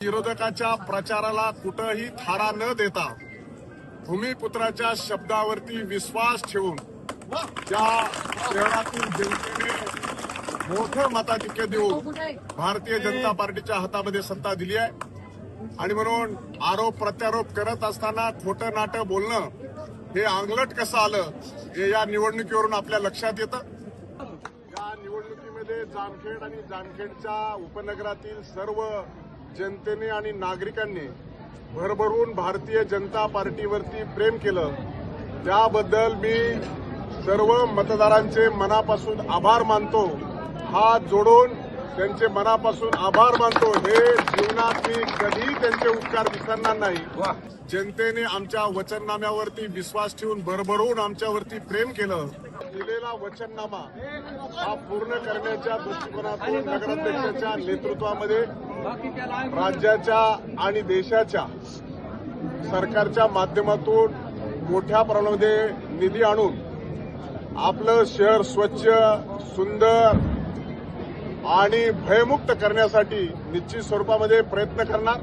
विरोधकाच्या प्रचाराला कुठंही थारा न देता भूमिपुत्राच्या शब्दावरती विश्वास ठेवून त्या शहरातील जनतेने मोठं मताधिक्य देऊन भारतीय जनता पार्टीच्या हातामध्ये सत्ता दिली आहे. आणि म्हणून आरोप प्रत्यारोप करत असताना खोटं नाटं बोलणं हे आंगलट कसं आलं हे या निवडणुकीवरून आपल्या लक्षात येतं. या निवडणुकीमध्ये जामखेड आणि जामखेडच्या उपनगरातील सर्व जनतेने आणि नागरिकांनी भरभरून भारतीय जनता पार्टीवरती प्रेम केलं. त्याबद्दल मी सर्व मतदारांचे मनापासून आभार मानतो. हात जोडून त्यांचे मनापासून आभार मानतो. हे जीवनात मी त्यांचे उपकार विसरणार नाही जनतेने आमच्या वचननाम्यावरती विश्वास ठेवून भरभरून आमच्यावरती प्रेम केलं. दिलेला वचननामा हा पूर्ण करण्याच्या दृष्टिकोनातून नगराध्यक्षाच्या नेतृत्वामध्ये राज्याच्या आणि देशाच्या सरकारच्या माध्यमातून मोठ्या प्रमाणामध्ये निधी आणून आपलं शहर स्वच्छ सुंदर आणि भयमुक्त करण्यासाठी निश्चित स्वरूपामध्ये प्रयत्न करणार.